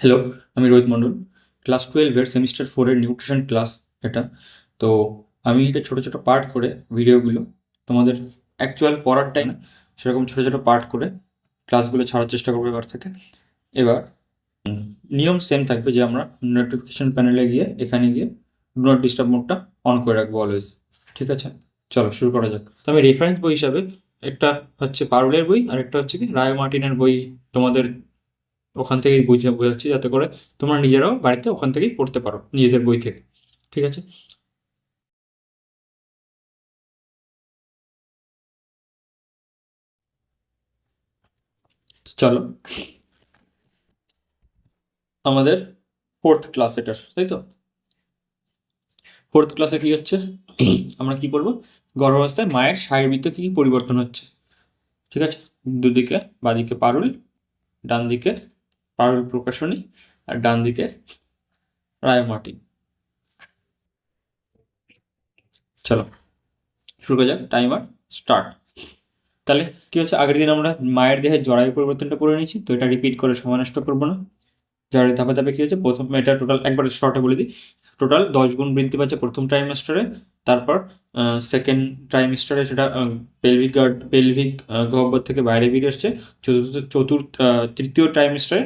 Hello আমি Rohit Mondal class টুয়েলভের semester ফোরের নিউট্রিশন ক্লাস এটা। তো আমি এটা ছোটো ছোটো পার্ট করে ভিডিওগুলো তোমাদের অ্যাকচুয়াল পড়ার টাইম সেরকম ছোটো ছোটো পার্ট করে ক্লাসগুলো ছাড়ার চেষ্টা করব এবার থেকে। এবার নিয়ম সেম থাকবে যে আমরা নোটিফিকেশন প্যানেলে গিয়ে, এখানে গিয়ে নট ডিস্টার্ব মোডটা অন করে রাখব অলওয়েজ ঠিক আছে? চলো, শুরু করা যাক। তো আমি রেফারেন্স বই হিসাবে একটা হচ্ছে পারুলের বই, আর একটা হচ্ছে কি রায় মার্টিনের বই তোমাদের ওখান থেকেই বুঝে বোঝাচ্ছি যাতে করে তোমরা নিজেরাও বাড়িতে ওখান থেকেই পড়তে পারো, নিজেদের বই থেকে। ঠিক আছে? চলো। আমাদের ফোর্থ ক্লাস এটা তাই তো? ফোর্থ ক্লাসে কি হচ্ছে? আমরা কি বলব? গর্ভাবস্থায় মায়ের শারীরবৃত্ত কি কি পরিবর্তন হচ্ছে? ঠিক আছে? দুদিকে, বাদিকে পারুল ডান দিকে পারুল প্রকাশনী আর ডান দিকে রায় মার্টিন। চলো, শুরু করা যাক টাইমার স্টার্ট তাহলে কি হচ্ছে, আগের দিন আমরা মায়ের দেহের জরায়ু পরিবর্তনটা করে নিয়েছি, তো এটা রিপিট করে সময় নষ্ট করব না। জরায়ু ধাপে ধাপে কি হচ্ছে, প্রথম এটা টোটাল একবার শর্টে বলে দিই। টোটাল দশ গুণ বৃদ্ধি পাচ্ছে প্রথম ট্রাইমেস্টারে তারপর সেকেন্ড ট্রাইমেস্টারে সেটা পেলভিক গার্ড পেলভিক গহ্বর থেকে বাইরে বেরিয়ে আসছে। চতুর্থ চতুর্থ তৃতীয় ট্রাইমেস্টারে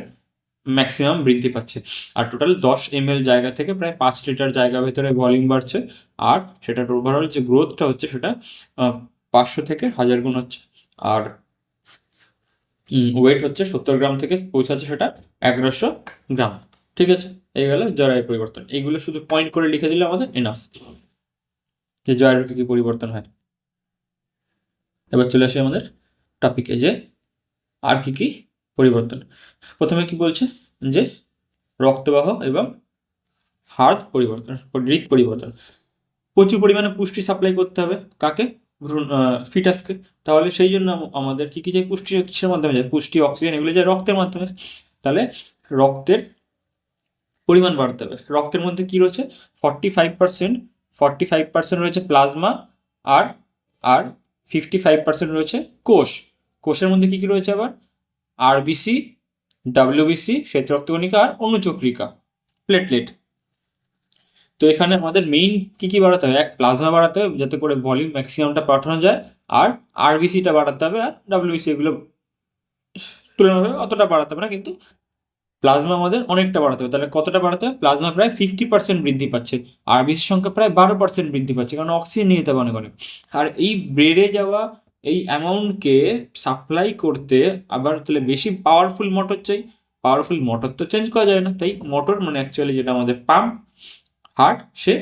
ম্যাক্সিমাম বৃদ্ধি পাচ্ছে। আর টোটাল দশ এম জায়গা থেকে প্রায় পাঁচ লিটার জায়গা ভেতরে ভলিউম বাড়ছে। আর সেটার ওভারঅল যে গ্রোথটা হচ্ছে সেটা পাঁচশো থেকে হাজার গুণ হচ্ছে। আর ওয়েট হচ্ছে সত্তর গ্রাম থেকে পৌঁছাচ্ছে সেটা এগারোশো গ্রাম। ঠিক আছে? এই গেল জরায়ু পরিবর্তন। এইগুলো শুধু পয়েন্ট করে লিখে দিলে আমাদের এনাফ যে জরায়ুর কি কি পরিবর্তন হয়? এবার চলে আসি আমাদের টপিকে যে, আর কি কি পরিবর্তন। প্রথমে কি বলছে? যে রক্তবাহ এবং হার্ট পরিবর্তন, হৃদ পরিবর্তন। প্রচুর পরিমাণে পুষ্টি সাপ্লাই করতে হবে। কাকে? ফিটাসকে। তাহলে সেই জন্য আমাদের কি কী যে পুষ্টি কিসের মাধ্যমে যায়? পুষ্টি, অক্সিজেন, এগুলো যায় রক্তের মাধ্যমে। তাহলে রক্তের পরিমাণ বাড়তে হবে। রক্তের মধ্যে কি রয়েছে? Forty five percent forty five percent রয়েছে প্লাজমা আর আর ফিফটি ফাইভ পার্সেন্ট রয়েছে কোষ। কোষের মধ্যে কি কি রয়েছে আবার? আরবিসি ডাব্লিউবিসি শ্বেত রক্তকণিকা আর অনুচক্রিকা প্লেটলেট তো এখানে আমাদের মেইন কি কি বাড়াতে হবে এক প্লাজমা বাড়াতে হবে যাতে করে ভলিউম ম্যাক্সিমামটা পাঠানো যায়, আর আরবিসিটা বাড়াতে হবে, আর ডাব্লিউবিসি এগুলো তুলনাভাবে অতটা বাড়াতে হবে না, কিন্তু প্লাজমা আমাদের অনেকটা বাড়াতে হবে। তাহলে কতটা বাড়াতে হবে প্লাজমা প্রায় ফিফটি পার্সেন্ট বৃদ্ধি পাচ্ছে আরবিসির সংখ্যা প্রায় বারো পার্সেন্ট বৃদ্ধি পাচ্ছে, কারণ অক্সিজেন নিয়ে যেতে অনেক অনেক। আর এই বেড়ে যাওয়া এই অ্যামাউন্টকে সাপ্লাই করতে আবার তাহলে বেশি পাওয়ারফুল মোটর চাই। পাওয়ারফুল মোটর তো চেঞ্জ করা যায় না। তাই মোটর মানে অ্যাকচুয়ালি যেটা আমাদের পাম্প হার্ট সে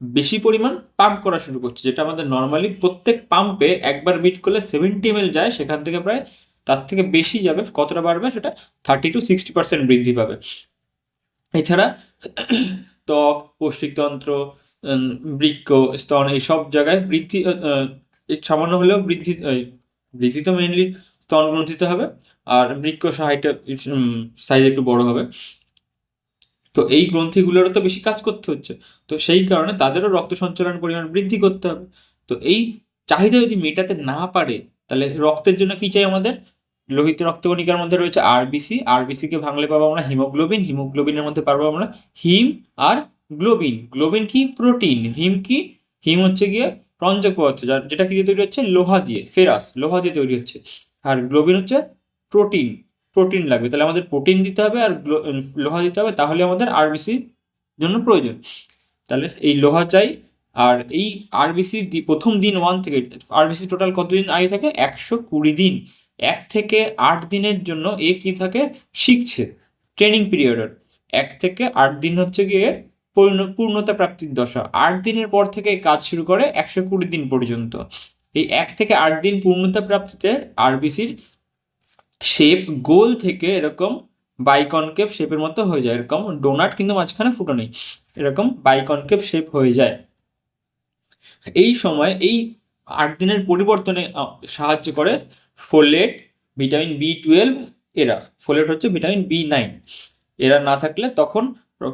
বেশি পরিমাণ পাম্প করা শুরু করছে। যেটা আমাদের নর্মালি প্রত্যেক পাম্পে একবার বিট করলে সেভেন্টি এম যায়, সেখান থেকে প্রায় তার থেকে বেশি যাবে। কতটা বাড়বে সেটা থার্টি টু সিক্সটি পার্সেন্ট বৃদ্ধি পাবে। এছাড়া ত্বক পৌষ্টিকতন্ত্র বৃক্ষ, স্তন এই সব জায়গায় বৃদ্ধি সামান্য হলেও বৃদ্ধি বৃদ্ধি তো মেনলি স্তন গ্রন্থিতে হবে আর বৃক্ক সাইটে সাইজ একটু বড় হবে। তো এই গ্রন্থিগুলোরও তো বেশি কাজ করতে হচ্ছে। তো সেই কারণে তাদেরও রক্ত সঞ্চালন পরিমাণ বৃদ্ধি করতে হবে। তো এই চাহিদা যদি মেটাতে না পারে, তাহলে রক্তের জন্য কি চাই আমাদের? লোহিত রক্তকণিকার মধ্যে রয়েছে আরবিসি আরবিসি কে ভাঙলে পাবো আমরা হিমোগ্লোবিন। হিমোগ্লোবিনের মধ্যে পাবো আমরা হিম আর গ্লোবিন। গ্লোবিন কি? প্রোটিন। হিম কি? হিম হচ্ছে গিয়ে রঞ্জক পদার্থ যেটা কি দিয়ে তৈরি হচ্ছে লোহা দিয়ে, ফেরাস, লোহা দিয়ে তৈরি হচ্ছে। আর গ্লোবিন হচ্ছে প্রোটিন প্রোটিন লাগবে। তাহলে আমাদের প্রোটিন দিতে হবে আর লোহা দিতে হবে, তাহলে আমাদের আরবিসি জন্য প্রয়োজন। তাহলে এই লোহা চাই, আর এই আরবিসি প্রথম দিন ওয়ান থেকে আরবিসি টোটাল কতদিন আগে থাকে? একশো কুড়ি দিন। এক থেকে আট দিনের জন্য এ কি থাকে? শিখছে। ট্রেনিং পিরিয়ডের এক থেকে আট দিন হচ্ছে গিয়ে পূর্ণতা প্রাপ্তির দশা। আট দিনের পর থেকে কাজ শুরু করে একশো কুড়ি দিন পর্যন্ত। এই এক থেকে আট দিন পূর্ণতা প্রাপ্তিতে আরবিসির শেপ গোল থেকে এরকম বাইকনকেভ শেপের মতো হয়ে যায়। এরকম ডোনাট কিন্তু মাঝখানে ফুটো নেই এরকম বাইকনকেভ শেপ হয়ে যায়। এই সময় এই আট দিনের পরিবর্তনে সাহায্য করে ফোলেট, ভিটামিন বি টুয়েলভ এরা। ফোলেট হচ্ছে ভিটামিন বি নাইন। এরা না থাকলে তখন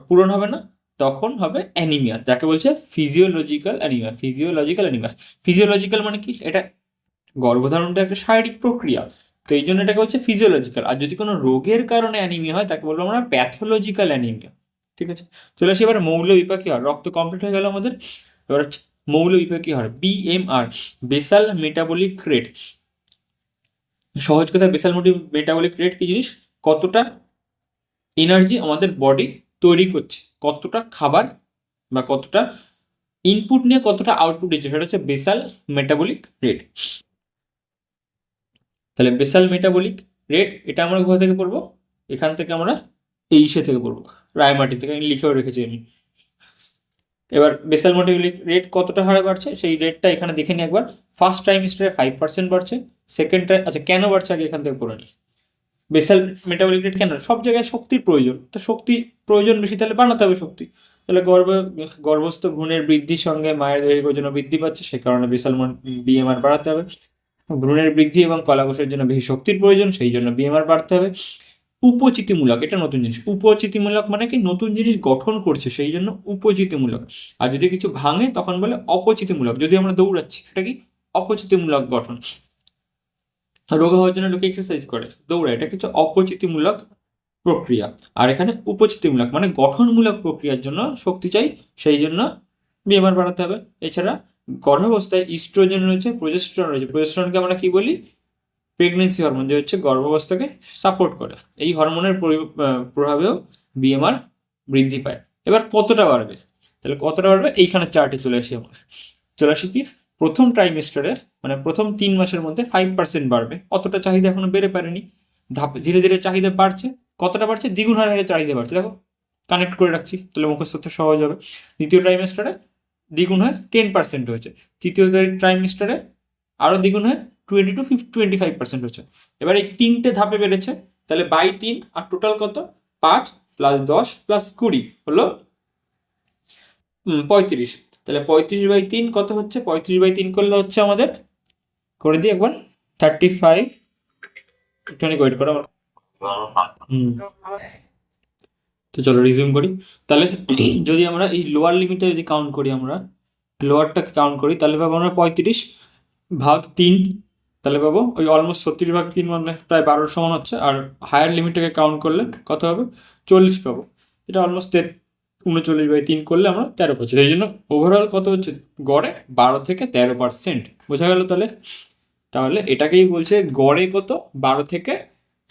পূরণ হবে না। তখন হবে অ্যানিমিয়া যাকে বলছে physiological anaemia physiological anaemia physiological মানে কি? এটা গর্ভধারণটা একটা শারীরিক প্রক্রিয়া। তো এই জন্য এটাকে বলছে ফিজিওলজিক্যাল আর যদি কোনো রোগের কারণে অ্যানিমিয়া হয়, তাকে বলব আমরা প্যাথোলজিক্যাল অ্যানিমিয়া ঠিক আছে? চলে আসি এবার মৌল বিপাকী হার রক্ত কমপ্লিট হয়ে গেল আমাদের। এবার হচ্ছে মৌল বিপাকী হার বিএমআর বেসাল মেটাবলিক রেট সহজ কথা বেসাল মেটাবলিক রেট কি জিনিস? কতটা এনার্জি আমাদের বডি তৈরি করছে। কতটা খাবার বা কতটা ইনপুট নিয়ে কতটা আউটপুট দিচ্ছে, সেটা হচ্ছে বেসাল মেটাবলিক রেট তাহলে বেসাল মেটাবলিক রেট এটা আমরা কোথা থেকে পড়ব? এখান থেকে আমরা এইসে থেকে পড়ব। রায়মাটি থেকে, আমি লিখেও রেখেছি আমি। এবার বেসাল মেটাবলিক রেট কতটা হারে বাড়ছে, সেই রেটটা এখানে দেখে নিই একবার। ফার্স্ট টাইমিস্টারে ফাইভ পার্সেন্ট বাড়ছে সেকেন্ড টাইম আচ্ছা কেন বাড়ছে, আগে এখান থেকে পড়ে নিই বেসাল মেটাবলিক রেট কেন? সব জায়গায় শক্তির প্রয়োজন। তো শক্তি প্রয়োজন বেশি, তাহলে বানাতে হবে শক্তি। তাহলে গর্ভ, গর্ভস্থ ভ্রূণের বৃদ্ধির সঙ্গে মায়ের দৈহিক ওজন বৃদ্ধি পাচ্ছে, সে কারণে বিশাল বিএমআর বাড়াতে হবে। ভ্রূণের বৃদ্ধি এবং কলাকোষের জন্য বেশি শক্তির প্রয়োজন, সেই জন্য বিএমআর বাড়তে হবে। উপচিতিমূলক, এটা নতুন জিনিস। উপচিতিমূলক মানে কি? নতুন জিনিস গঠন করছে, সেই জন্য উপচিতিমূলক। আর যদি কিছু ভাঙে, তখন বলে অপচিতিমূলক। যদি আমরা দৌড়াচ্ছি এটা কি? অপচিতিমূলক গঠন। রোগ হওয়ার জন্য লোকে এক্সারসাইজ করে, দৌড়ায়। এটা কিছু অপচিতিমূলক প্রক্রিয়া। আর এখানে উপচিতিমূলক মানে গঠনমূলক প্রক্রিয়ার জন্য শক্তি চাই, সেই জন্য বিএমআর বাড়াতে হবে। এছাড়া গর্ভাবস্থায় ইস্ট্রোজেন রয়েছে প্রজেস্ট্রন রয়েছে। প্রজেস্ট্রনকে আমরা কি বলি? প্রেগনেন্সি হরমোন যে হচ্ছে গর্ভাবস্থাকে সাপোর্ট করে। এই হরমোনের প্রভাবেও বিএমআর বৃদ্ধি পায়। এবার কতটা বাড়বে? তাহলে কতটা বাড়বে? এইখানে চার্টে চলে আসি আমরা। চলে আসি কি? প্রথম ট্রাইমেস্টারে মানে প্রথম তিন মাসের মধ্যে ফাইভ পার্সেন্ট বাড়বে। অতটা চাহিদা এখনও বেড়ে পারেনি। ধাপ, ধীরে ধীরে চাহিদা বাড়ছে। কতটা বাড়ছে? দ্বিগুণ হারে চাহিদা বাড়ছে। দেখো কানেক্ট করে রাখছি, তাহলে মুখস্থ সহজ হবে। দ্বিতীয় ট্রাইমেস্টারে দ্বিগুণ হয় টেন পার্সেন্ট হয়েছে। তৃতীয় ট্রাইমেস্টারে আরও দ্বিগুণ হয় twenty to fifty twenty five percent হয়েছে। এবার এই তিনটে ধাপে বেড়েছে, তাহলে বাই তিন, আর টোটাল কত? পাঁচ প্লাস দশ প্লাস কুড়ি, হলো পঁয়ত্রিশ। তাহলে পঁয়ত্রিশ বাই তিন কত হচ্ছে? পঁয়ত্রিশ বাই তিন করলে হচ্ছে আমাদের, করে দিই একবার থার্টি ফাইভ একটুখানি ওয়েট করো হুম। তো চলো রিজিউম করি। তাহলে যদি আমরা এই লোয়ার লিমিটটা যদি কাউন্ট করি আমরা লোয়ারটাকে কাউন্ট করি, তাহলে পাবো আমরা পঁয়ত্রিশ ভাগ তিন, তাহলে পাবো ওই অলমোস্ট ছত্রিশ ভাগ তিন মানে প্রায় বারোর সমান হচ্ছে, আর হায়ার লিমিটটাকে কাউন্ট করলে কত হবে? চল্লিশ পাবো। এটা অলমোস্ট উনচল্লিশ বাই তিন করলে আমরা তেরো পাচ্ছি। সেই জন্য ওভারঅল কত হচ্ছে? গড়ে বারো থেকে তেরো পার্সেন্ট বোঝা গেল তাহলে? তাহলে এটাকেই বলছে গড়ে কত? বারো থেকে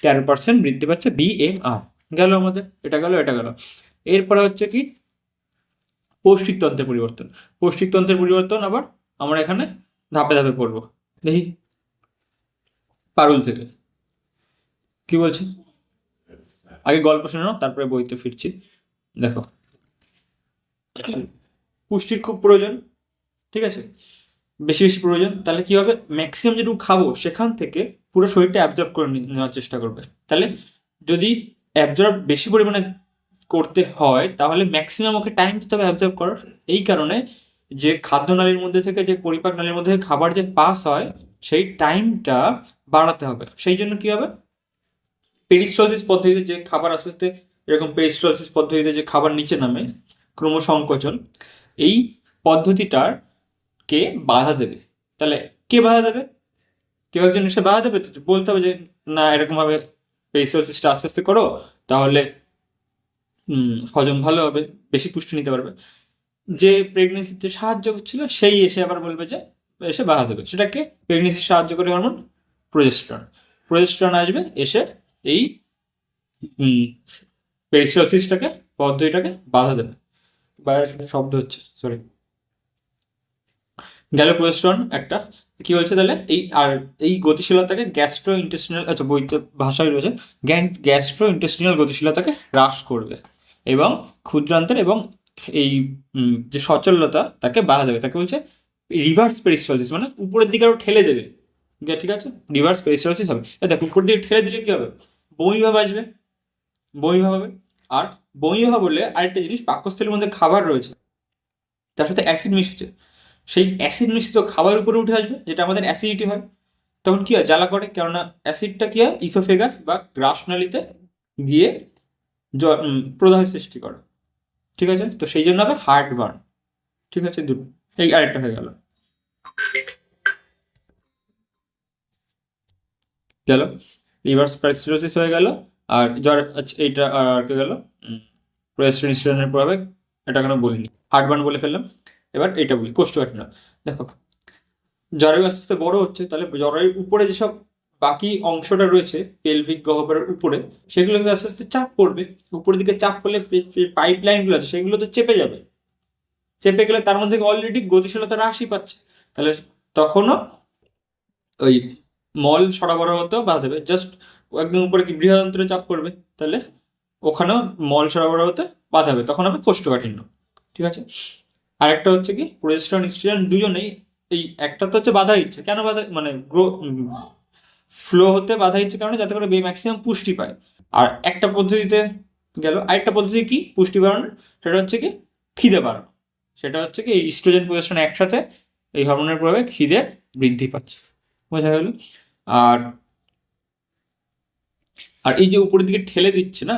তেরো পার্সেন্ট বৃদ্ধি পাচ্ছে বি এম বিএমআর গেল আমাদের। এটা গেল এটা গেল। এরপরে হচ্ছে কি? পৌষ্টিকতন্ত্রের পরিবর্তন। পৌষ্টিকতন্ত্রের পরিবর্তন আবার আমরা এখানে ধাপে ধাপে পড়ব। দেখি। পারুল থেকে। কি বলছি? আগে গল্প শুনে তারপরে বইতে ফিরছি। দেখো। পুষ্টির খুব প্রয়োজন, ঠিক আছে? বেশি বেশি প্রয়োজন। তাহলে কি হবে? ম্যাক্সিমাম যেটুকু খাব, সেখান থেকে পুরো শরীরটা অ্যাবজর্ব করে নেওয়ার চেষ্টা করবে। তাহলে যদি অ্যাবজর্ব বেশি পরিমাণে করতে হয়, তাহলে ম্যাক্সিমাম ওকে টাইম দিতে হবে অ্যাবজর্ব করার। এই কারণে যে খাদ্য নালীর মধ্যে থেকে, যে পরিপাক নালীর মধ্যে খাবার যে পাস হয়, সেই টাইমটা বাড়াতে হবে। সেই জন্য কি হবে? পেরিস্টলসিস পদ্ধতিতে যে খাবার আস্তে আস্তে, এরকম পেরিস্টলসিস পদ্ধতিতে যে খাবার নিচে নামে ক্রমসংকোচন, এই পদ্ধতিটার কে বাধা দেবে। তাহলে কে বাধা দেবে? কেউ একজন এসে বাধা দেবে? বলতে হবে যে, না, এরকমভাবে পেরিস্টলসিসটা আস্তে আস্তে করো, তাহলে হজম ভালো হবে, বেশি পুষ্টি নিতে পারবে। যে প্রেগনেন্সিতে সাহায্য করছিল, সেই এসে আবার বলবে যে, এসে বাধা দেবে। সেটাকে প্রেগনেন্সি সাহায্য করে হরমোন প্রজেস্ট্রন প্রজেস্ট্রন আসবে, এসে এই পেরিস্টলসিসটাকে পদ্ধতিটাকে বাধা দেবে। বাইরের শব্দ হচ্ছে সরি গেল প্রজেস্ট্রন একটা। কি বলছে তাহলে? এই আর এই গতিশীলতাকে গ্যাস্ট্রো ইন্টেস্টিনাল আচ্ছা বইতে ভাষায় রয়েছে গ্যাস্ট্রো ইন্টেস্টিনাল গতিশীলতাকে হ্রাস করবে এবং ক্ষুদ্রান্তের এবং এই যে সচলতা তাকে বাধা দেবে। তাকে বলছে রিভার্স পেরিস্টলসিস মানে উপরের দিকে আরও ঠেলে দেবে। ঠিক আছে? রিভার্স পেরিস্টলসিস হবে। দেখো উপরের দিকে ঠেলে দিলে কী হবে? বমিভাব আসবে। বমিভাব হবে। আর বমিভাব বললে আরেকটা জিনিস, পাকস্থলীর মধ্যে খাবার রয়েছে, তার সাথে অ্যাসিড মিশছে। সেই অ্যাসিড মিশ্রিত খাবার উপরে উঠে আসবে, যেটা আমাদের অ্যাসিডিটি হয়। তখন কী হয়? জ্বালা করে। কেননা অ্যাসিডটা কী হয়? ইসোফেগাস বা গ্রাসনালিতে গিয়ে প্রদাহ সৃষ্টি করে। ঠিক আছে? তো সেই জন্য হবে হার্ট বার্ন ঠিক আছে? দুটো এই আরেকটা হয়ে গেল। গেল? রিভার্স প্যারাসিটোসিস হয়ে গেল। আর জ্বর আচ্ছা এইটা আর কে গেল? প্রোয়েস্ট্রেনিস্টনের প্রভাবে এটা কেন বলিনি? হার্টবার্ন বলে ফেললাম। এবার এটা বলি কোষ্ঠকাঠিন্য দেখো জরায়ু আস্তে আস্তে বড় হচ্ছে, তাহলে জরায়ুর উপরে যেসব বাকি অংশটা রয়েছে পেলভিক গহ্বরের উপরে, সেগুলো কিন্তু আস্তে আস্তে চাপ পড়বে। উপরের দিকে চাপ পড়লে পাইপ লাইনগুলো আছে, সেগুলো তো চেপে যাবে। চেপে গেলে তার মধ্যে অলরেডি গতিশীলতা হ্রাসই পাচ্ছে। তাহলে তখনও ওই মল সরবরাহ হতেও বাধা দেবে। জাস্ট একদম উপরে কি বৃহদন্ত্রে চাপ করবে, তাহলে ওখানেও মল সরবরাহ হতে বাধা হবে, তখন হবে কোষ্ঠকাঠিন্য, ঠিক আছে? আরেকটা হচ্ছে কি প্রোজেস্ট্রন ইস্ট্রোজেন দুজনেই, এই একটা তো হচ্ছে বাধা দিচ্ছে, কেন বাধা মানে গ্রো, ফ্লো হতে বাধা দিচ্ছে কারণে, যাতে করে বে ম্যাক্সিমাম পুষ্টি পায়। আর একটা পদ্ধতিতে গেল, আরেকটা পদ্ধতি কি, পুষ্টি বাড়ানোর, সেটা হচ্ছে কি, খিদে বাড়ানো। সেটা হচ্ছে কি, এই ইস্ট্রোজেন প্রোজেস্ট্রন একসাথে এই হরমোনের প্রভাবে খিদে বৃদ্ধি পাচ্ছে, বোঝা গেল? আর আর এই যে উপরের দিকে ঠেলে দিচ্ছে না,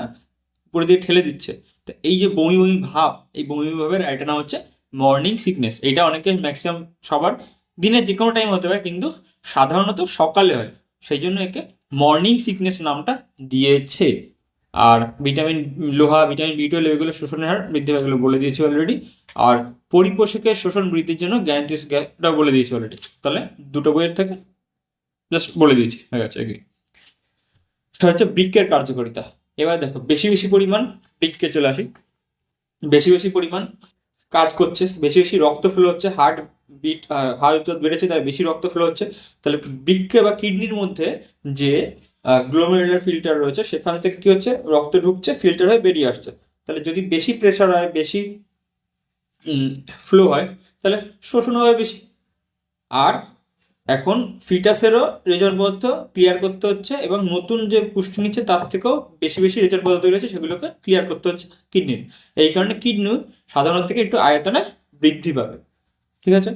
উপরের দিকে ঠেলে দিচ্ছে, তো এই যে বমি বমি ভাব, এই বমি বমি ভাবের একটা নাম হচ্ছে মর্নিং সিকনেস এটা অনেকে ম্যাক্সিমাম সবার দিনে যে কোনো টাইম হতে পারে, কিন্তু সাধারণত সকালে হয়। সেই জন্য একে মর্নিং সিকনেস নামটা দিয়েছে। আর ভিটামিন লোহা ভিটামিন বি টুয়েলভ এগুলো শোষণের হার বৃদ্ধি এগুলো বলে দিয়েছি অলরেডি আর পরিপোষকের শোষণ বৃদ্ধির জন্য গ্যান্টিস গ্যাসটা বলে দিয়েছি অলরেডি তাহলে দুটো বইয়ের থেকে জাস্ট বলে দিয়েছি, হয়ে গেছে, এগিয়ে। সেটা হচ্ছে বৃক্কের কার্যকারিতা। এবার দেখো, বেশি বেশি পরিমাণ বৃক্কে চলে আসি। বেশি বেশি পরিমাণ কাজ করছে, বেশি বেশি রক্ত ফ্লো হচ্ছে হার্ট বিট হার্ট বেড়েছে, তাই বেশি রক্ত ফ্লো হচ্ছে। তাহলে বৃক্কে বা কিডনির মধ্যে যে গ্লোমেরুলার ফিল্টার রয়েছে, সেখান থেকে কি হচ্ছে? রক্ত ঢুকছে ফিল্টার হয়ে বেরিয়ে আসছে। তাহলে যদি বেশি প্রেশার হয়, বেশি ফ্লো হয়, তাহলে শোষণ হবে বেশি। আর এখন ফিটাসেরও রেজাল্ট পদার্থ ক্লিয়ার করতে হচ্ছে এবং নতুন যে পুষ্টি নিচ্ছে তার থেকেও বেশি বেশি পদার্থ তৈরি হচ্ছে সেগুলোকে ক্লিয়ার করতে হচ্ছে কিডনির। এই কারণে কিডনি সাধারণত থেকে একটু আয়তনে বৃদ্ধি পাবে। ঠিক আছে?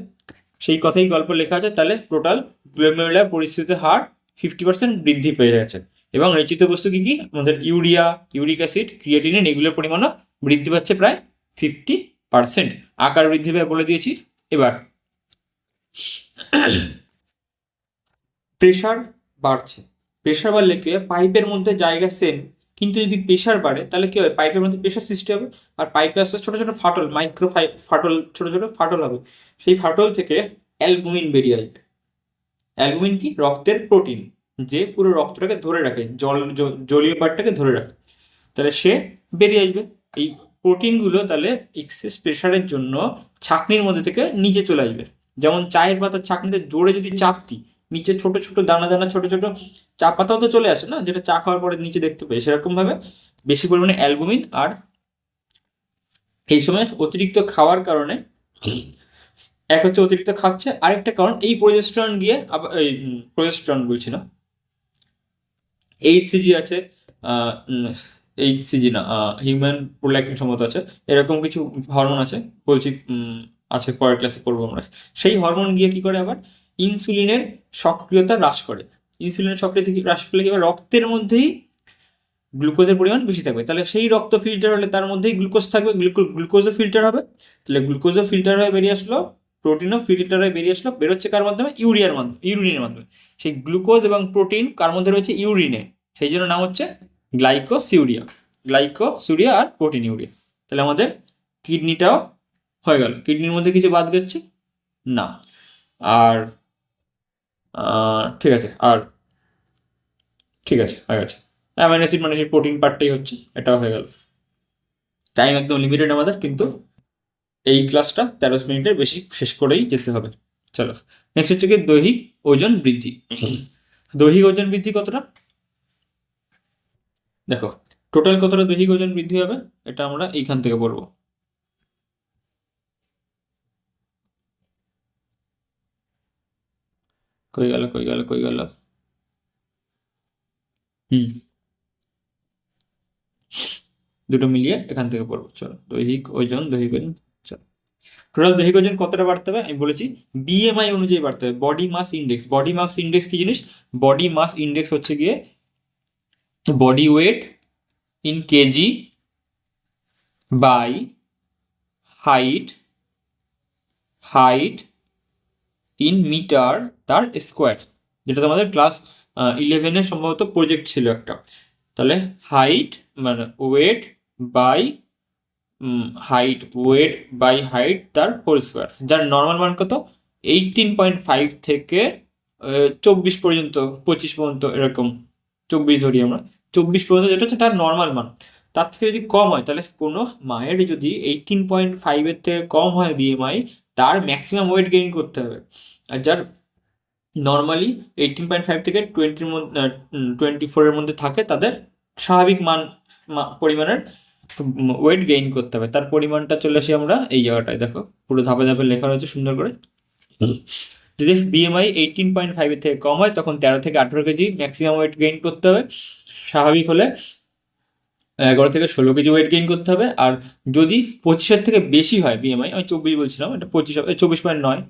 সেই কথাই গল্প লেখা আছে, তাহলে টোটাল গ্লোমেরুলার পরিস্থিতিতে হার ফিফটি পার্সেন্ট বৃদ্ধি পেয়ে গেছে। এবং রেচিত বস্তু কি কি? আমাদের ইউরিয়া ইউরিক অ্যাসিড ক্রিয়েটিনিন এগুলোর পরিমাণও বৃদ্ধি পাচ্ছে প্রায় ফিফটি পার্সেন্ট আকার বৃদ্ধি পায় বলে দিয়েছি। এবার প্রেশার বাড়ছে। প্রেশার বাড়লে কি হয়? পাইপের মধ্যে জায়গা সেম কিন্তু যদি প্রেশার বাড়ে, তাহলে কি হবে? পাইপের মধ্যে প্রেশার সৃষ্টি হবে। আর পাইপে আসতে ছোটো ছোটো ফাটল মাইক্রো ফাটল, ছোটো ছোটো ফাটল হবে। সেই ফাটল থেকে অ্যালবুমিন বেরিয়ে আসবে। অ্যালবুমিন কি? রক্তের প্রোটিন যে পুরো রক্তটাকে ধরে রাখে, জল জলীয় পাটটাকে ধরে রাখে। তাহলে সে বেরিয়ে আসবে। এই প্রোটিনগুলো তাহলে এক্সেস প্রেশারের জন্য ছাকনির মধ্যে থেকে নিচে চলে আসবে। যেমন চায়ের পাতার ছাকনিতে জোরে যদি চাপ দিই নিচে ছোট ছোট দানা দানা ছোট ছোট চা পাতাও তো চলে আসে না? যেটা চা খাওয়ার পরে নিচে দেখতে পাই। সেরকম ভাবে বেশি পরিমাণে অ্যালবুমিন আর এই সময় অতিরিক্ত খাওয়ার কারণে এক হচ্ছে অতিরিক্ত খাচ্ছে। আরেকটা কারণ, এই প্রজেস্ট্রন গিয়ে আবার এই প্রজেস্ট্রন বলছি না। এইচসিজি আছে এইচসিজি না হিউম্যান প্রোল্যাক্টিন সম্মত আছে। এরকম কিছু হরমোন আছে, বলছি আছে পরের ক্লাসে করব আমরা। সেই হরমোন গিয়ে কি করে আবার ইনসুলিনের সক্রিয়তা হ্রাস করে। ইনসুলিনের সক্রিয়তা হ্রাস করলে কি রক্তের মধ্যেই গ্লুকোজের পরিমাণ বেশি থাকবে। তাহলে সেই রক্ত ফিল্টার হলে তার মধ্যেই গ্লুকোজ থাকবে গ্লুকোজও ফিল্টার হবে। তাহলে গ্লুকোজও ফিল্টার হয়ে বেরিয়ে আসলো প্রোটিনও ফিল্টার হয়ে বেরিয়ে আসলো, বেরোচ্ছে কার মাধ্যমে? ইউরিয়ার মাধ্যমে, ইউরিনের মাধ্যমে। সেই গ্লুকোজ এবং প্রোটিন কার মধ্যে রয়েছে? ইউরিনে। সেই জন্য নাম হচ্ছে গ্লাইকোসিউরিয়া গ্লাইকোসিউরিয়া আর প্রোটিন ইউরিয়া তাহলে আমাদের কিডনিটাও হয়ে গেল। কিডনির মধ্যে কিছু বাদ গেছে না। আর ঠিক আছে, আর ঠিক আছে, হয়ে গেছে। অ্যামাইনো অ্যাসিড মানে সেই প্রোটিন পার্টটাই হচ্ছে, এটাও হয়ে গেল। টাইম একদম লিমিটেড আমাদের, কিন্তু এই ক্লাসটা তেরো মিনিটের বেশি শেষ করেই যেতে হবে। চলো নেক্সট হচ্ছে কি দৈহিক ওজন বৃদ্ধি। দৈহিক ওজন বৃদ্ধি কতটা? দেখো টোটাল কতটা দৈহিক ওজন বৃদ্ধি হবে, এটা আমরা এইখান থেকে বলব কই গেল কই গেল কই গেল? হুম। দুটো মিলিয়ে এখান থেকে পড়ব, চলো। দৈহিক ওজন দৈহিক ওজন, চলো। টোটাল দৈহিক ওজন কতটা বাড়তে হবে? আমি বলেছি বিএমআই অনুযায়ী বাড়তে হবে। Body mass index body mass index কি জিনিস? বডি মাস ইন্ডেক্স হচ্ছে গিয়ে body weight in KG by height height in metre তার স্কোয়ার যেটা তোমাদের ক্লাস ইলেভেনের সম্ভবত প্রজেক্ট ছিল একটা। তাহলে হাইট মানে weight by height weight by height তার হোল স্কোয়ার যার নর্মাল মান কত? এইটিন পয়েন্ট ফাইভ থেকে চব্বিশ পর্যন্ত, পঁচিশ পর্যন্ত এরকম। চব্বিশ ধরি আমরা। চব্বিশ পর্যন্ত যেটা হচ্ছে তার নর্মাল মান। তার থেকে যদি কম হয় তাহলে কোনো মায়ের যদি এইটিন পয়েন্ট ফাইভের থেকে কম হয় বিএমআই তার ম্যাক্সিমাম ওয়েট গেইন করতে হবে। আর যার নর্মালি এইটিন পয়েন্ট ফাইভ থেকে টোয়েন্টির মধ্যে টোয়েন্টি ফোরের মধ্যে থাকে তাদের স্বাভাবিক মান পরিমাণের ওয়েট গেইন করতে হবে। তার পরিমাণটা চলে আসি আমরা এই জায়গাটায় দেখো পুরো ধাপে ধাপে লেখা রয়েছে সুন্দর করে। যদি বিএমআই এইটিন পয়েন্ট ফাইভের থেকে কম হয় তখন তেরো থেকে আঠেরো কেজি ম্যাক্সিমাম ওয়েট গেইন করতে হবে। স্বাভাবিক হলে এগারো থেকে ষোলো কেজি ওয়েট গেইন করতে হবে। আর যদি পঁচিশের থেকে বেশি হয় বিএমআই আমি চব্বিশ বলছিলাম, এটা পঁচিশ হবে, চব্বিশ পয়েন্ট নয়।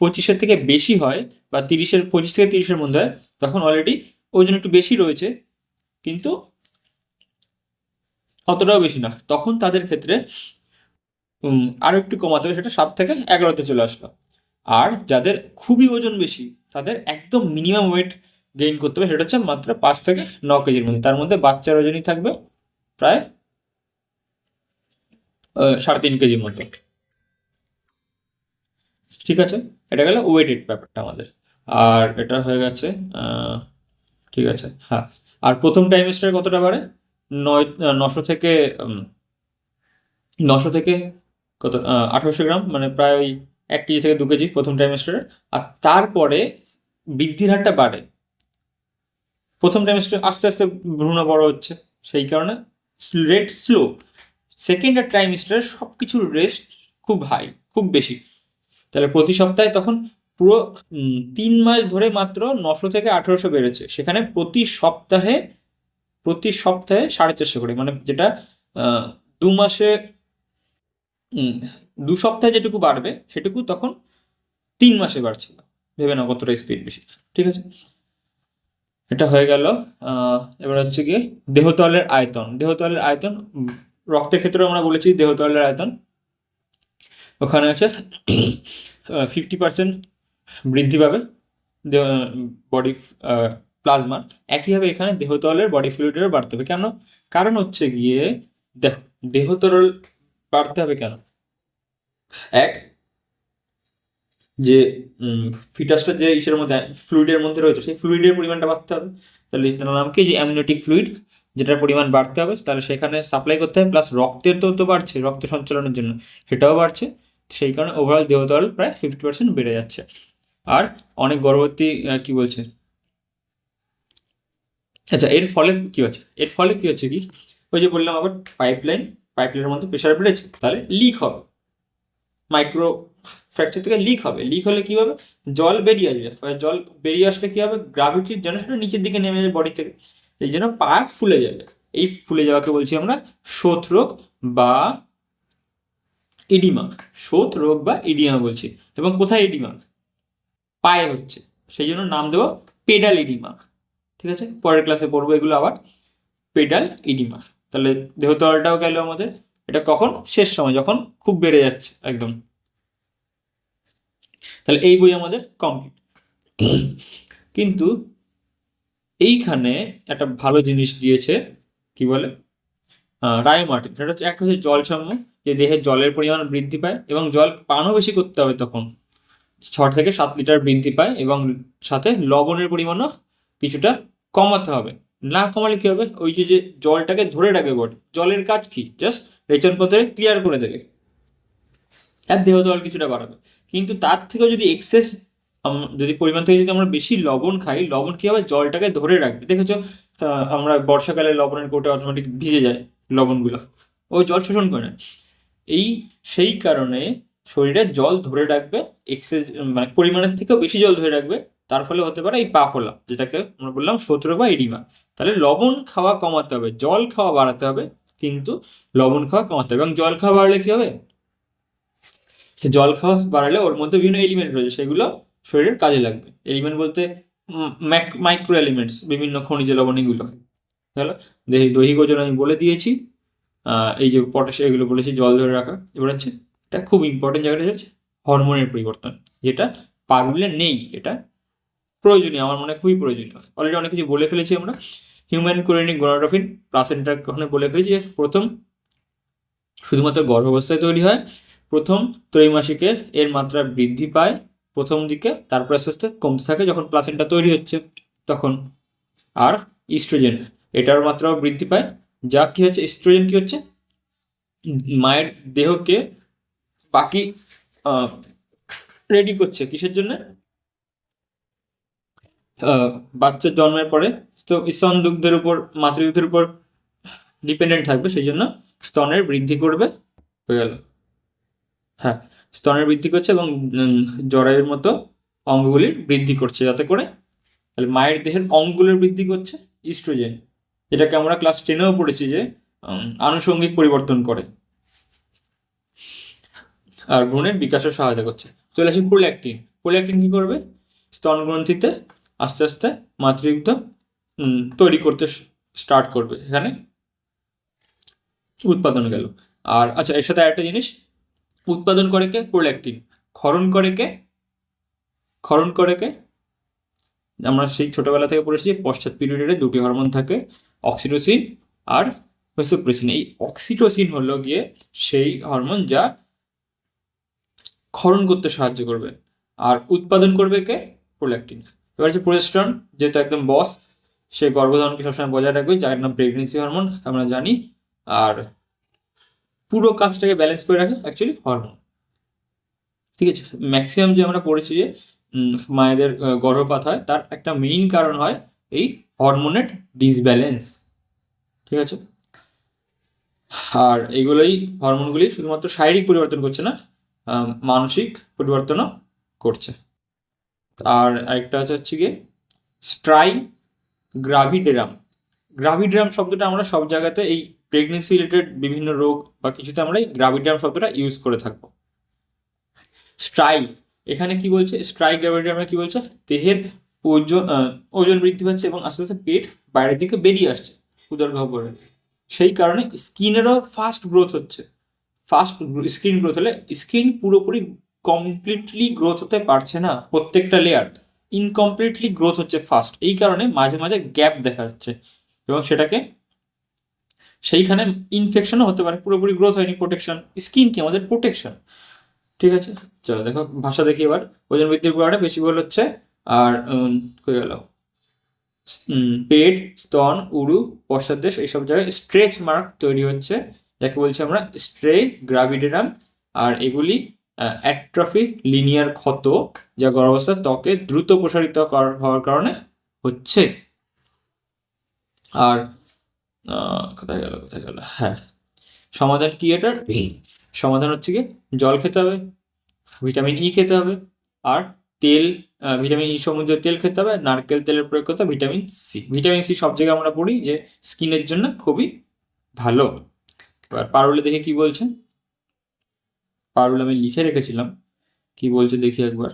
পঁচিশের থেকে বেশি হয় বা তিরিশের, পঁচিশ থেকে তিরিশের মধ্যে হয়, তখন অলরেডি ওজন একটু বেশি রয়েছে, কিন্তু অতটাও বেশি না। তখন তাদের ক্ষেত্রে আরও একটু কমাতে হবে, সেটা সাত থেকে এগারোতে চলে আসলো। আর যাদের খুবই ওজন বেশি, তাদের একদম মিনিমাম ওয়েট গেইন করতে হবে, সেটা হচ্ছে মাত্র পাঁচ থেকে ন কেজির মধ্যে। তার মধ্যে বাচ্চার ওজনই থাকবে প্রায় সাড়ে তিন কেজির মতো। ঠিক আছে? এটা গেল ওয়েটেড ব্যাপারটা আমাদের। আর এটা হয়ে গেছে ঠিক আছে হ্যাঁ। আর প্রথম টাইমেস্টারে কতটা বাড়ে? নয়, নশো থেকে নশো থেকে কত আঠারোশো গ্রাম মানে প্রায় ওই এক কেজি থেকে দু কেজি প্রথম টাইমেস্টারে আর তারপরে বৃদ্ধির হারটা বাড়ে। প্রথম টাইমেস্টারে আস্তে আস্তে ভ্রূণ বড় হচ্ছে, সেই কারণে রেট স্লো। সেকেন্ড আর ট্রাইমেস্টারে সব কিছুর রেস্ট খুব হাই খুব বেশি। তাহলে প্রতি সপ্তাহে তখন পুরো তিন মাস ধরে মাত্র নশো থেকে আঠেরোশো বেড়েছে সেখানে প্রতি সপ্তাহে প্রতি সপ্তাহে সাড়ে চারশো করে। মানে যেটা দু মাসে দু সপ্তাহে যেটুকু বাড়বে, সেটুকু তখন তিন মাসে বাড়ছিল ভেবে না কতটা স্পিড বেশি। ঠিক আছে? এটা হয়ে গেল এবার হচ্ছে গিয়ে দেহতলের আয়তন। দেহতলের আয়তন রক্তের ক্ষেত্রে আমরা বলেছি দেহতলের আয়তন। ওখানে আছে ফিফটি পার্সেন্ট বৃদ্ধি পাবে, দেহ বডি প্লাজমা একইভাবে এখানে দেহতলের বডি ফ্লুইডেরও বাড়তে হবে। কেন? কারণ হচ্ছে গিয়ে, দেহ দেহতরল বাড়তে হবে কেন? এক যে ফিটাসটা যে ইসের মধ্যে, ফ্লুইডের মধ্যে রয়েছে, সেই ফ্লুইডের পরিমাণটা বাড়তে হবে। তাহলে নাম কি? যে অ্যামনিওটিক ফ্লুইড, যেটার পরিমাণ বাড়তে হবে। তাহলে সেখানে সাপ্লাই করতে হবে, প্লাস রক্তের তো তো বাড়ছে, রক্ত সঞ্চালনের জন্য। সেটাও বাড়ছে। সেই কারণে ওভারঅল দেহতল প্রায় ফিফটি পার্সেন্ট বেড়ে যাচ্ছে। আর অনেক গর্ভবতী কি বলছে? আচ্ছা এর ফলে কি হচ্ছে? এর ফলে কি হচ্ছে কি? ওই যে বললাম আবার পাইপলাইন পাইপলাইনের মধ্যে প্রেশার বেড়েছে, তাহলে লিক হবে। মাইক্রো ফ্র্যাকচার থেকে লিক হবে। লিক হলে কি হবে? জল বেরিয়ে আসবে। জল বেরিয়ে আসলে কি হবে? গ্রাভিটির জন্য সেটা নিচের দিকে নেমে যাবে বডি থেকে। এই জন্য পা ফুলে যাবে। এই ফুলে যাওয়াকে বলছি আমরা শোথ রোগ বা ইডিমা শোথ রোগ বা ইডিমা বলছি। এবং কোথায় ইডিমা পায়ে হচ্ছে। সেই জন্য নাম দেবো পেডাল ইডিমা ঠিক আছে? পরের ক্লাসে পড়ব এগুলো আবার। পেডাল ইডিমা তাহলে দেহতলটাও গেল আমাদের। এটা কখন? শেষ সময়, যখন খুব বেড়ে যাচ্ছে, একদম। তাহলে এই বই আমাদের কমপ্লিট কিন্তু এইখানে একটা ভালো জিনিস দিয়েছে, কি বলে? Roy Martin. সেটা হচ্ছে এক হচ্ছে জলসমূহ, যে দেহে জলের পরিমাণ বৃদ্ধি পায় এবং জল পানও বেশি করতে হবে তখন। ছ থেকে সাত লিটার বৃদ্ধি পায় এবং সাথে লবণের পরিমাণও কিছুটা কমাতে হবে। না কমালে কী হবে? ওই যে যে জলটাকে ধরে রাখবে বডি জলের কাজ কি? জাস্ট রেচন পথে ক্লিয়ার করে দেবে। আর দেহ জল কিছুটা বাড়াবে। কিন্তু তার থেকেও যদি এক্সেস যদি পরিমাণ থেকে যদি আমরা বেশি লবণ খাই, লবণ কি হবে জলটাকে ধরে রাখবে। দেখেছ? আমরা বর্ষাকালে লবণের কোটে অটোমেটিক ভিজে যায় লবণগুলো। ওই জল শোষণ করে। এই, সেই কারণে শরীরে জল ধরে রাখবে এক্সেস মানে পরিমাণের থেকেও বেশি জল ধরে রাখবে। তার ফলে হতে পারে এই পা ফোলা যেটাকে আমরা বললাম শত্রু বা এডিমা। তাহলে লবণ খাওয়া কমাতে হবে, জল খাওয়া বাড়াতে হবে, কিন্তু লবণ খাওয়া কমাতে হবে। এবং জল খাওয়া বাড়লে কী হবে? সে জল খাওয়া বাড়ালে ওর মধ্যে বিভিন্ন এলিমেন্ট রয়েছে, সেগুলো শরীরের কাজে লাগবে। এলিমেন্ট বলতে মাইক্রো এলিমেন্টস বিভিন্ন খনিজ লবণ এগুলো। গেল দেহি দৈহিক ওজন আমি বলে দিয়েছি। এই যে পটাশ এগুলো বলেছি, জল ধরে রাখা। এবার হচ্ছে, এটা খুব ইম্পর্টেন্ট জায়গাটা হচ্ছে হরমোনের পরিবর্তন, যেটা পাগুলে নেই, এটা প্রয়োজনীয়, আমার মনে খুবই প্রয়োজনীয়। অলরেডি অনেক কিছু বলে ফেলেছি আমরা। হিউম্যান কোরিনিক গোনাড্রফিন প্লাসেন্টার ওখানে বলে ফেলেছি। প্রথম শুধুমাত্র গর্ভাবস্থায় তৈরি হয়। প্রথম ত্রৈমাসিকে এর মাত্রা বৃদ্ধি পায়, প্রথম দিকে, তারপর আস্তে আস্তে কমতে থাকে যখন প্লাসেন্টা তৈরি হচ্ছে তখন। আর ইস্ট্রোজেন এটার মাত্রাও বৃদ্ধি পায়। যা কি হচ্ছে? ইস্ট্রোজেন কি হচ্ছে? মায়ের দেহকে বাকি রেডি করছে কিসের জন্য? বাচ্চার জন্মের পরে। তো স্তন দুগ্ধের উপর, মাতৃদুগ্ধের উপর ডিপেন্ডেন্ট থাকবে, সেই জন্য স্তনের বৃদ্ধি করবে। হয়ে গেল। হ্যাঁ স্তনের বৃদ্ধি করছে এবং জরায়ুর মতো অঙ্গগুলির বৃদ্ধি করছে যাতে করে তাহলে মায়ের দেহের অঙ্গগুলির বৃদ্ধি করছে ইস্ট্রোজেন যেটাকে আমরা ক্লাস টেনেও পড়েছি যে আনুষঙ্গিক পরিবর্তন করে আর ভ্রূণের বিকাশে সহায়তা করছে। চলে আসি প্রোল্যাকটিন প্রোল্যাকটিন কী করবে? স্তন গ্রন্থিতে আস্তে আস্তে মাতৃদুগ্ধ তৈরি করতে স্টার্ট করবে, এখানে উৎপাদন গেল। আর আচ্ছা এর সাথে আরেকটা জিনিস উৎপাদন করে কে? প্রোল্যাকটিন। ক্ষরণ করে কে? ক্ষরণ করে কে? আমরা সেই ছোটবেলা থেকে পড়েছি পশ্চাৎ পিরিয়ডে দুটি হরমোন থাকে, অক্সিটোসিন আর ভেসোপ্রেসিন এই অক্সিটোসিন হলো গিয়ে সেই হরমোন যা ক্ষরণ করতে সাহায্য করবে আর উৎপাদন করবে কে? প্রোল্যাকটিন। এবার হচ্ছে প্রোজেস্ট্রন, যেহেতু একদম বস, সে গর্ভধারণকে সবসময় বজায় রাখবে, যার নাম প্রেগনেন্সি হরমোন আমরা জানি। আর পুরো কাজটাকে ব্যালেন্স করে রাখে অ্যাকচুয়ালি হরমোন ঠিক আছে? ম্যাক্সিমাম যে আমরা পড়েছি যে মায়েদের গর্ভপাত হয়, তার একটা মেইন কারণ হয় এই হরমোনের ডিসব্যালেন্স ঠিক আছে? আর এগুলোই হরমোনগুলি শুধুমাত্র শারীরিক পরিবর্তন করছে না মানসিক পরিবর্তনও করছে। আর আরেকটা আছে হচ্ছে গিয়ে স্ট্রাই গ্রাভিডেরাম গ্রাভিডেরাম শব্দটা আমরা সব জায়গাতে এই প্রেগনেন্সি রিলেটেড বিভিন্ন রোগ বা কিছুতে আমরা এই গ্রাভিডেরাম শব্দটা ইউজ করে থাকব। স্ট্রাই এখানে কি বলছে? স্ট্রাই গ্রাভিডেরামে কি বলছে? দেহের ওজন ওজন বৃদ্ধি পাচ্ছে এবং আস্তে আস্তে পেট বাইরের দিকে বেরিয়ে আসছে উদর গহ্বরে সেই কারণে স্কিনেরও ফাস্ট গ্রোথ হচ্ছে। ফাস্ট স্কিন গ্রোথ হলে স্কিন পুরোপুরি কমপ্লিটলি গ্রোথ হতে পারছে না প্রত্যেকটা লেয়ার ইনকমপ্লিটলি গ্রোথ হচ্ছে ফাস্ট এই কারণে মাঝে মাঝে গ্যাপ দেখা যাচ্ছে এবং সেটাকে সেইখানে ইনফেকশনও হতে পারে, পুরোপুরি গ্রোথ হয়নি প্রোটেকশন স্কিন কি? আমাদের প্রোটেকশন ঠিক আছে? চলো দেখো, ভাষা দেখি এবার। ওজন বৃদ্ধির কারণে বেশি বল হচ্ছে, আর কই গেল? পেট, স্তন, উরু পশ্চাৎদেশ এইসব জায়গায় স্ট্রেচ মার্ক তৈরি হচ্ছে, যাকে বলছি আমরা স্ট্রে গ্রাভিডেরাম আর এগুলি অ্যাট্রফি লিনিয়ার ক্ষত, যা গর্ভাবস্থার ত্বকে দ্রুত প্রসারিত হওয়ার কারণে হচ্ছে। আর কোথায় গেল কোথায় গেল? হ্যাঁ। সমাধান কি সমাধান হচ্ছে কি? জল খেতে হবে ভিটামিন ই খেতে হবে, আর তেল ভিটামিন ই সমৃদ্ধ তেল খেতে হবে, নারকেল তেলের প্রয়োগ করতে ভিটামিন সি ভিটামিন সি সব জায়গায় আমরা পড়ি যে স্কিনের জন্য খুবই ভালো। এবার পারুলে দেখে কি বলছে? পারুল আমি লিখে রেখেছিলাম। কি বলছে দেখি একবার।